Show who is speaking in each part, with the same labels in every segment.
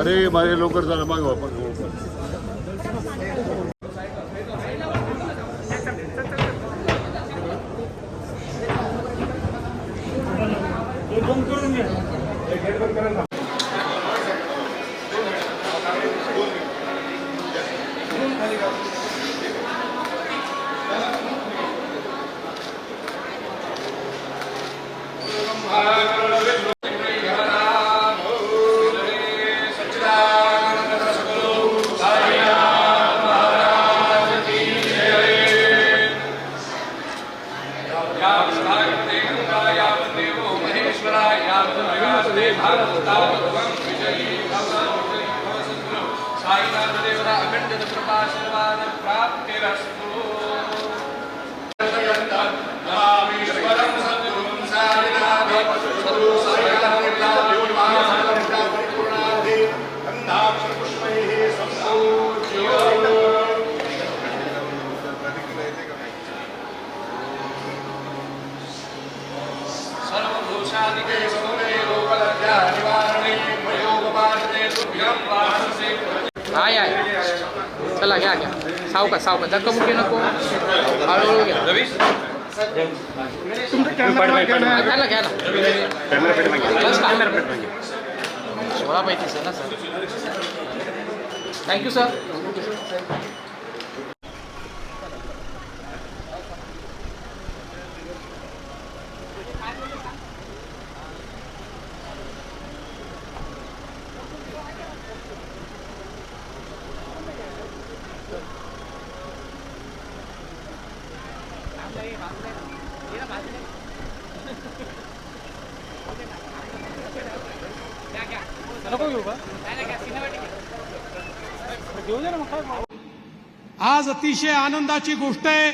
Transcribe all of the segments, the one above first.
Speaker 1: अरे माझे लवकर चला मागे वापस
Speaker 2: साईनाथदेवरा अखंड कृपाशीर्वाद प्राप्तिरस्तु सर्वदोषादिके समूले लोकलज्जा निवारणे प्रयोगपाठने तुभ्यं वाससे।
Speaker 3: हाय आहे चला घ्या घ्या. सावका सावका. धक्काबुक्की नको. हळूहळू घ्या. घ्या ना घ्या ना? सोळा पैतीस आहे ना सर? थँक्यू सर
Speaker 4: नको घेऊ का घेऊन जा ना मग काय
Speaker 5: आज अतिशय आनंदाची गोष्ट आहे.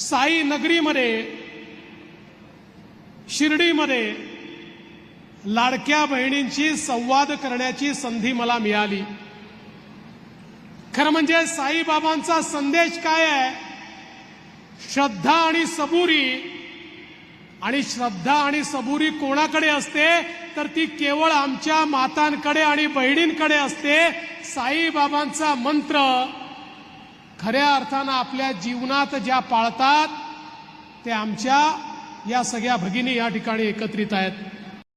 Speaker 5: साई नगरीमध्ये शिर्डीमध्ये लाडक्या बहिणींची संवाद करण्याची संधी मला मिळाली. खरं म्हणजे साईबाबांचा संदेश काय आहे? श्रद्धा आणि सबुरी. आणि श्रद्धा आणि सबुरी कोणाकडे असते? तर ती केवळ आमच्या मातांकडे आणि बहिणींकडे असते. साईबाबांचा मंत्र खऱ्या अर्थानं आपल्या जीवनात ज्या पाळतात ते आमच्या या सगळ्या भगिनी या ठिकाणी एकत्रित आहेत.